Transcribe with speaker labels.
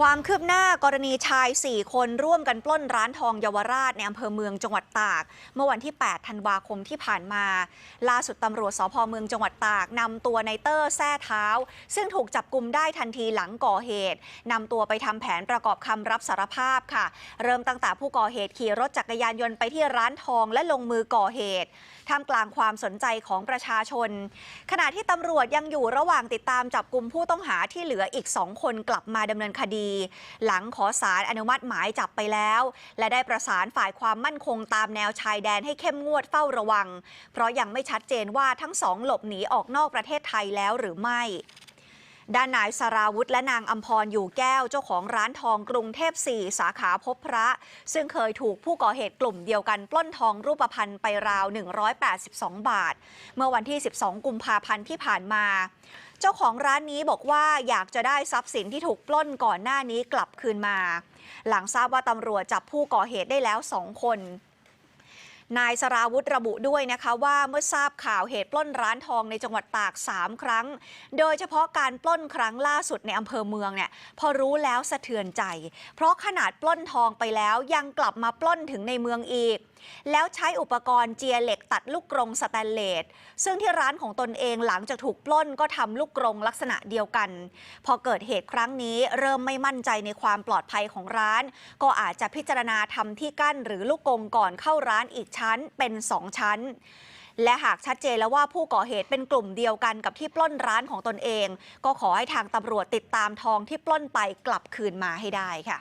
Speaker 1: ความคืบหน้ากรณีชาย 4 คนร่วมกันปล้นร้านทองเยาวราชในอำเภอเมืองจังหวัดตาก เมื่อวันที่ 8 ธันวาคมที่ผ่านมา ล่าสุดตำรวจสพเมืองจังหวัดตากนำตัวนเตอร์แท้เท้า ซึ่งถูกจับกลุมได้ทันทีหลังก่อเหตุนำตัวไปทำแผนประกอบคำรับสารภาพค่ะ เริ่มตั้งแต่ผู้ก่อเหตุขี่รถจักรยานยนต์ไปที่ร้านทองและลงมือก่อเหตุท่ามกลางความสนใจของประชาชน ขณะที่ตำรวจยังอยู่ระหว่างติดตามจับกลุ่มผู้ต้องหาที่เหลืออีก 2 คนกลับมาดำเนินคดีหลังขอสารอนุมัติหมายจับไปแล้ว และได้ประสานฝ่ายความมั่นคงตามแนวชายแดนให้เข้มงวดเฝ้าระวัง เพราะยังไม่ชัดเจนว่าทั้งสองหลบหนีออกนอกประเทศไทยแล้วหรือไม่ด้านนายสราวุธและนางอัมพรอยู่แก้วเจ้าของร้านทองกรุงเทพ 4 สาขาพบพระ ซึ่งเคยถูกผู้ก่อเหตุกลุ่มเดียวกัน ปล้นทองรูปพรรณไปราว 182 บาท เมื่อวันที่ 12 กุมภาพันธ์ที่ผ่านมา เจ้าของร้านนี้บอกว่าอยากจะได้ทรัพย์สินที่ถูกปล้นก่อนหน้านี้กลับคืนมา หลังทราบว่าตำรวจจับผู้ก่อเหตุได้แล้วสองคน นายสราวุธระบุด้วยนะคะว่าเมื่อทราบข่าวเหตุปล้นร้านทองในจังหวัดตาก 3 ครั้ง โดยเฉพาะการปล้นครั้งล่าสุดในอำเภอเมืองเนี่ยพอรู้แล้วสะเทือนใจ เพราะขนาดปล้นทองไปแล้วยังกลับมาปล้นถึงในเมืองอีก แล้วใช้อุปกรณ์เจียเหล็กตัดลูกกรงสแตนเลสซึ่งที่ร้านของตนเองหลังจากถูกปล้นก็ทำลูกกรงลักษณะเดียวกัน พอเกิดเหตุครั้งนี้เริ่มไม่มั่นใจในความปลอดภัยของร้าน ก็อาจจะพิจารณาทำที่กั้นหรือลูกกรงก่อนเข้าร้านอีกชั้นเป็น 2 ชั้น และหากชัดเจนแล้วว่าผู้ก่อเหตุเป็นกลุ่มเดียวกันกับที่ปล้นร้านของตนเอง ก็ขอให้ทางตำรวจติดตามทองที่ปล้นไปกลับคืนมาให้ได้ค่ะ